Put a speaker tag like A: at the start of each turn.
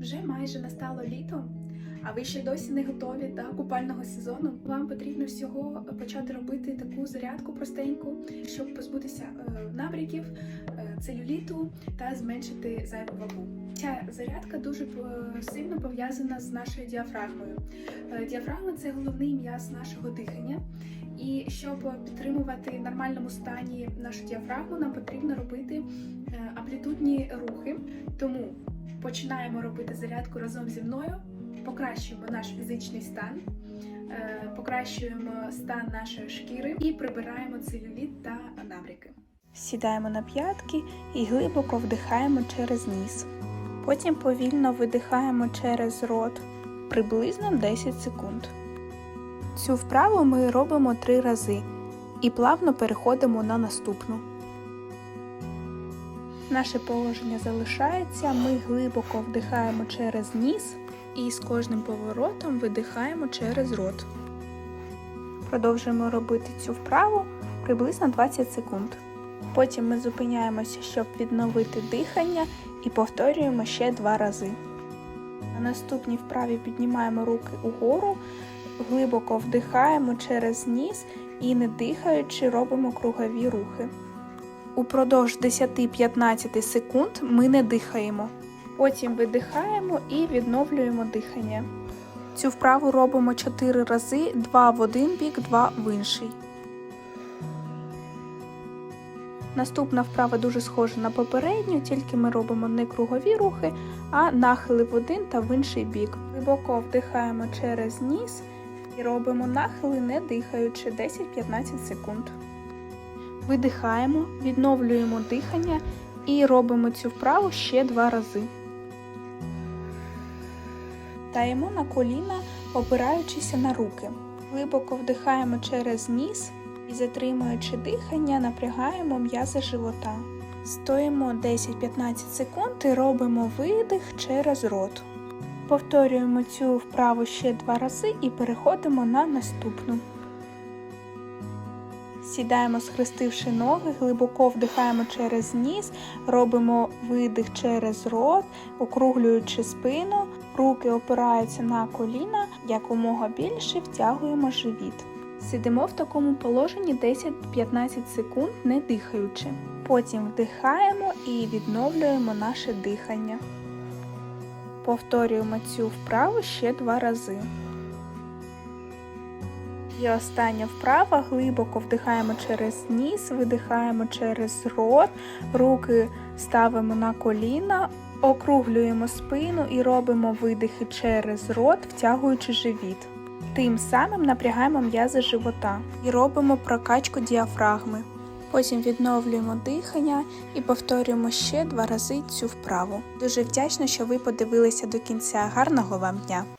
A: Вже майже настало літо, а ви ще досі не готові до купального сезону. Вам потрібно всього почати робити таку зарядку простеньку, щоб позбутися е, набряків, е, целюліту та зменшити зайву вагу. Ця зарядка дуже сильно пов'язана з нашою діафрагмою. Е, Діафрагма це головний м'яз нашого дихання. І щоб підтримувати в нормальному стані нашу діафрагму, нам потрібно робити амплітудні рухи. Тому починаємо робити зарядку разом зі мною, покращуємо наш фізичний стан, е, покращуємо стан нашої шкіри і прибираємо целюліт та набряки.
B: Сідаємо на п'ятки і глибоко вдихаємо через ніс. Потім повільно видихаємо через рот приблизно 10 секунд. Цю вправу ми робимо три рази і плавно переходимо на наступну. Наше положення залишається, ми глибоко вдихаємо через ніс і з кожним поворотом видихаємо через рот. Продовжуємо робити цю вправу приблизно 20 секунд. Потім ми зупиняємося, щоб відновити дихання, і повторюємо ще два рази. На наступній вправі піднімаємо руки угору, глибоко вдихаємо через ніс і, не дихаючи, робимо кругові рухи. Упродовж 10-15 секунд ми не дихаємо. Потім видихаємо і відновлюємо дихання. Цю вправу робимо 4 рази, 2 в один бік, 2 в інший. Наступна вправа дуже схожа на попередню, тільки ми робимо не кругові рухи, а нахили в один та в інший бік. Глибоко вдихаємо через ніс і робимо нахили, не дихаючи 10-15 секунд. Видихаємо, відновлюємо дихання і робимо цю вправу ще два рази. Таємо на коліна, опираючися на руки. Глибоко вдихаємо через ніс і, затримуючи дихання, напрягаємо м'язи живота. Стоїмо 10-15 секунд і робимо видих через рот. Повторюємо цю вправу ще два рази і переходимо на наступну. Сідаємо, схрестивши ноги, глибоко вдихаємо через ніс, робимо видих через рот, округлюючи спину, руки опираються на коліна, якомога більше втягуємо живіт. Сидимо в такому положенні 10-15 секунд, не дихаючи. Потім вдихаємо і відновлюємо наше дихання. Повторюємо цю вправу ще два рази. І остання вправа глибоко вдихаємо через ніс, видихаємо через рот, руки ставимо на коліна, округлюємо спину і робимо видихи через рот, втягуючи живіт. Тим самим напрягаємо м'язи живота і робимо прокачку діафрагми. Потім відновлюємо дихання і повторюємо ще два рази цю вправу. Дуже вдячна, що ви подивилися до кінця. Гарного вам дня!